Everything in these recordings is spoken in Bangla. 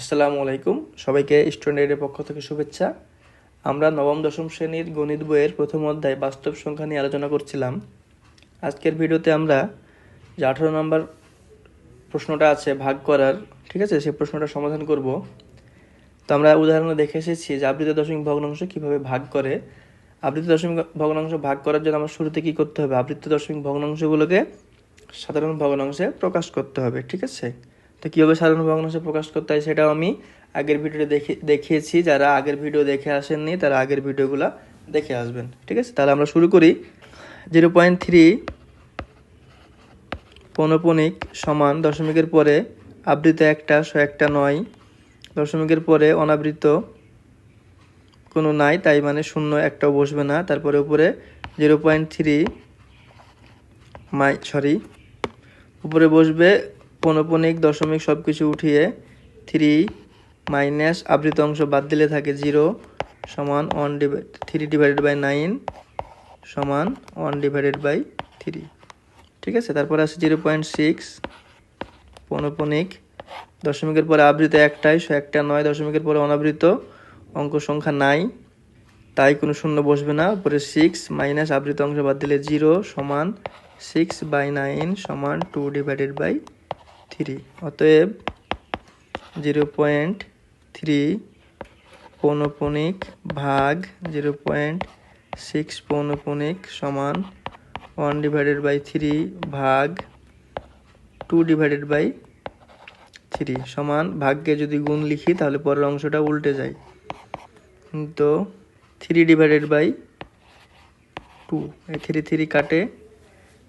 আসসালামু আলাইকুম। সবাইকে স্টুডেন্টের পক্ষ থেকে শুভেচ্ছা। আমরা নবম, দশম শ্রেণির গণিত বইয়ের প্রথম অধ্যায় বাস্তব সংখ্যা নিয়ে আলোচনা করছিলাম। আজকের ভিডিওতে আমরা যে আঠারো নম্বর প্রশ্নটা আছে ভাগ করার, ঠিক আছে? সেই প্রশ্নটা সমাধান করব। তো আমরা উদাহরণে দেখে এসেছি যে আবৃত দশমিক ভগ্নাংশ কীভাবে ভাগ করে। আবৃত দশমিক ভগ্নাংশ ভাগ করার জন্য আমরা শুরুতে কী করতে হবে? আবৃত দশমিক ভগ্নাংশগুলোকে সাধারণ ভগ্নাংশে প্রকাশ করতে হবে, ঠিক আছে? তো কীভাবে সাধারণ ভগ্নাংশে প্রকাশ করতে হয় সেটাও আমি আগের ভিডিওতে দেখে দেখিয়েছি। যারা আগের ভিডিও দেখে আসেননি, তারা আগের ভিডিওগুলো দেখে আসবেন। ঠিক আছে? তাহলে আমরা শুরু করি। জিরো পয়েন্ট থ্রি পৌনপণিক সমান দশমিকের পরে আবৃত একটা শো একটা নয়। দশমিকের পরে অনাবৃত কোনো নাই, তাই মানে শূন্য একটাও বসবে না। তারপরে উপরে zero point three my sorry উপরে বসবে পৌনপণিক দশমিক সব কিছু উঠিয়ে থ্রি মাইনাস আবৃত অংশ বাদ দিলে থাকে জিরো সমান one divide three divided by nine সমান ওয়ান ডিভাইডেড বাই থ্রি ঠিক আছে? তারপরে আছে জিরো পয়েন্ট সিক্স পৌনপণিক দশমিকের পরে আবৃত একটাই, সো একটা নয় দশমিকের পরে অনাবৃত, অঙ্ক সংখ্যা নাই তাই কোনো শূন্য বসবে না, উপরে সিক্স মাইনাস আবৃত অংশ বাদ দিলে জিরো সমান সিক্স বাই নাইন সমান টু ডিভাইডেড বাই থ্রি অতএব জিরো পয়েন্ট থ্রি পৌনপণিক ভাগ জিরো পয়েন্ট সিক্স পৌনপণিক সমান ওয়ান ডিভাইডেড বাই থ্রি ভাগ টু ডিভাইডেড বাই থ্রি সমান ভাগকে যদি গুণ লিখি তাহলে পরের অংশটা উল্টে যায়। তো থ্রি ডিভাইডেড বাই টু এই থ্রি থ্রি কাটে,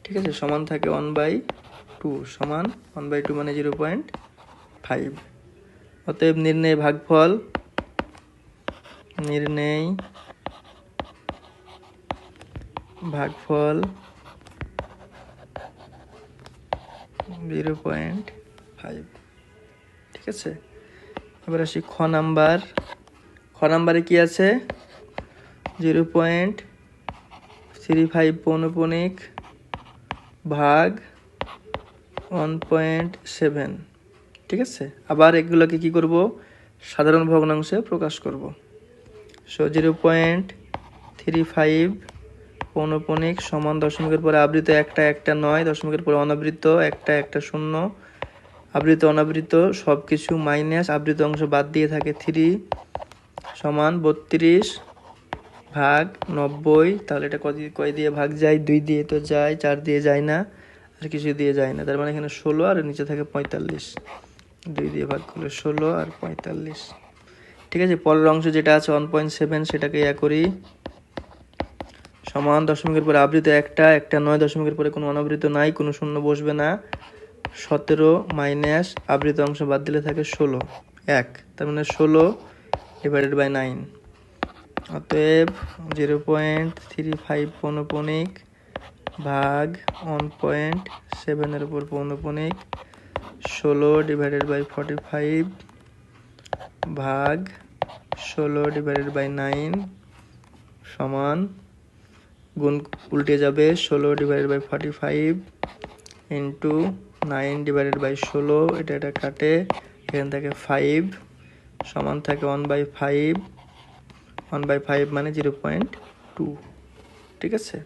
ঠিক আছে? সমান থাকে ওয়ান বাই টু সমান ওয়ান বাই টু মানে জিরো পয়েন্ট ফাইভ। অতএব নির্ণয় ভাগফল নির্ণয় ভাগফল জিরো পয়েন্ট ফাইভ। ঠিক আছে? এবার আসি খ নাম্বার। খ নাম্বারে কি আছে? জিরো পয়েন্ট থ্রি ফাইভ পৌনপণিক ভাগ ওয়ান পয়েন্ট সেভেন ঠিক আছে? আবার এগুলোকে কি করব? সাধারণ ভগ্নাংশে প্রকাশ করব। So zero point three five পৌনপণিক সমান দশমিকের পরে আবৃত একটা একটা নয়, দশমিকের পরে অনাবৃত একটা একটা শূন্য। আবৃত, অনাবৃত সব কিছু মাইনাস আবৃত অংশ বাদ দিয়ে থাকে থ্রি সমান বত্রিশ ভাগ নব্বই। তাহলে এটা কয় দিয়ে কয় দিয়ে ভাগ যায়? দুই দিয়ে তো যায়, চার দিয়ে যায় না। আর কিছু দিয়ে যায় না। তার মানে এখানে ষোলো আর নিচে থাকে পঁয়তাল্লিশ। দুই দিয়ে ভাগ করলে ষোলো আর পঁয়তাল্লিশ। ঠিক আছে, পরের অংশ যেটা আছে ওয়ান পয়েন্ট সেভেন সেটাকে ইয়া করি। সমান দশমিকের পরে আবৃত একটা একটা নয় দশমিকের পরে কোনো অনাবৃত নাই, কোনো শূন্য বসবে না। সতেরো মাইনাস আবৃত অংশ বাদ দিলে থাকে ষোলো, এক। তার মানে ষোলো ডিভাইডেড বাই নাইন অতএব জিরো পয়েন্ট থ্রি ফাইভ পৌনপণিক ভাগ ওয়ান পয়েন্ট সেভেনের উপর পৌনপণিক ষোলো ডিভাইডেড বাই ফর্টি ফাইভ ভাগ ষোলো ডিভাইডেড বাই নাইন সমান, গুণ উল্টে যাবে ষোলো divided by forty five into nine divided by ষোলো, এটা এটা কাটে, এখান থেকে ফাইভ সমান থাকে one by five one by five মানে জিরো পয়েন্ট টু ঠিক আছে?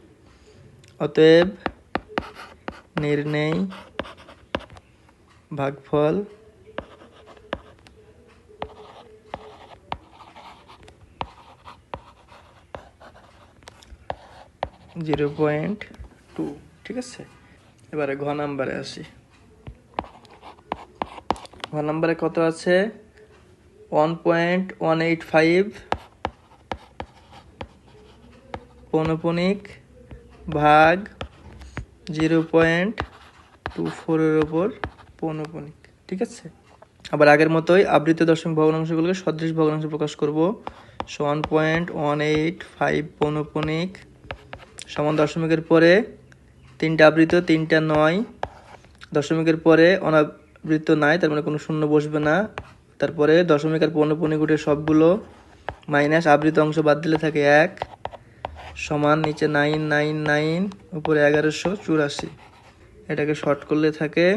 অতএব নির্ণয়, ভাগফল, জিরো পয়েন্ট টু, ঠিক আছে? এবারে ঘ নাম্বারে আসি। ঘ নাম্বারে কত আছে? One point one eight five পৌনপণিক ভাগ জিরো পয়েন্ট টু ফোরের ওপর পৌনপণিক, ঠিক আছে? আবার আগের মতোই আবৃত দশমিক ভগ্নাংশগুলোকে সদৃশ ভগ্নাংশ প্রকাশ করব। One point one eight five পৌনপণিক, সমান দশমিকের পরে তিনটা আবৃত, তিনটা নয়। দশমিকের পরে অনাবৃত নাই, তার মানে কোনো শূন্য বসবে না। তারপরে দশমিক আর পৌনপণিক উঠে সবগুলো মাইনাস আবৃত অংশ বাদ দিলে থাকে এক। সমান নিচে নাইন নাইন নাইন উপরে এগারোশো চুরাশি। এটাকে শর্ট করলে থাকে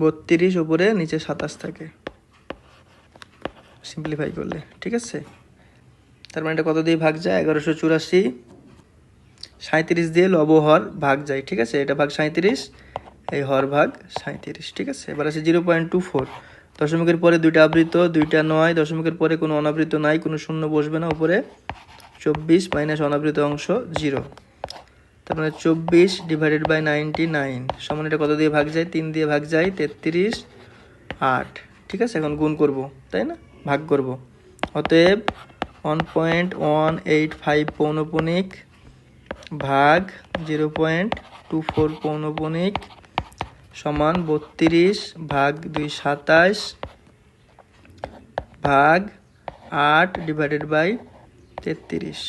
বত্রিশ, উপরে নিচে সাতাশ থাকে। সিম্পলিফাই করলে, ঠিক আছে? তার মানে এটা কত দিয়ে ভাগ যায়? এগারোশো চুরাশি। সাঁত্রিশ দিয়ে লব হর ভাগ যায়, ঠিক আছে? এটা ভাগ সাঁত্রিশ এই হর ভাগ সাঁত্রিশ ঠিক আছে? এবার আছে জিরো পয়েন্ট টু ফোর দশমিকের পরে দুইটা আবৃত, দুইটা নয়। দশমিকের পরে কোনো অনাবৃত নাই, কোনো শূন্য বসবে না উপরে। চব্বিশ মাইনাস অনাবৃত অংশ জিরো তার মানে চব্বিশ ডিভাইডেড বাই নাইনটি নাইন সমান এটা কত দিয়ে ভাগ যায়? তিন দিয়ে ভাগ যায় তেত্রিশ, আট। ঠিক আছে? এখন গুণ করব, তাই না? ভাগ করব। অতএব one point one eight five পৌনপণিক ভাগ জিরো পয়েন্ট টু ফোর পৌনপণিক সমান বত্রিশ ভাগ দুই সাতাশ ভাগ আট ডিভাইডেড বাই তেত্রিশ।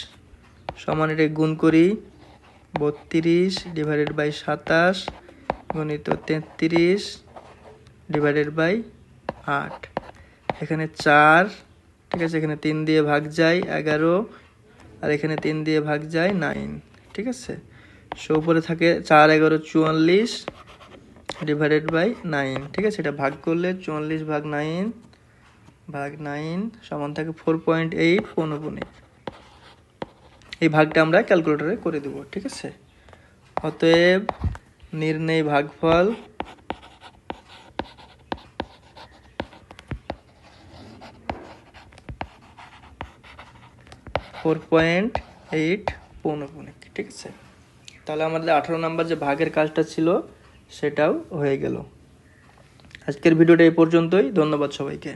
সমান এটা গুণ করি, বত্রিশ ডিভাইডেড বাই সাতাশ, গণিত তেত্রিশ ডিভাইডেড বাই আট। এখানে চার, ঠিক আছে? এখানে তিন দিয়ে ভাগ যায় এগারো, আর এখানে তিন দিয়ে ভাগ যায় নাইন, ঠিক আছে? সো উপরে থাকে চার, এগারো, চুয়াল্লিশ ডিভাইডেড বাই নাইন, ঠিক আছে? এটা ভাগ করলে চুয়াল্লিশ ভাগ নাইন ভাগ নাইন সমান থাকে ফোর পয়েন্ট এইট পৌনপুনিক এই ভাগটা আমরা ক্যালকুলেটরে করে দেব, ঠিক আছে? অতএব নির্ণয় ভাগফল ফোর পয়েন্ট এইট পৌনপুনিক ঠিক আছে? তাহলে আমাদের আঠারো নাম্বার যে ভাগের কাজটা ছিল, সেটাও হয়ে গেল। আজকের ভিডিওটা এই পর্যন্তই, ধন্যবাদ সবাইকে।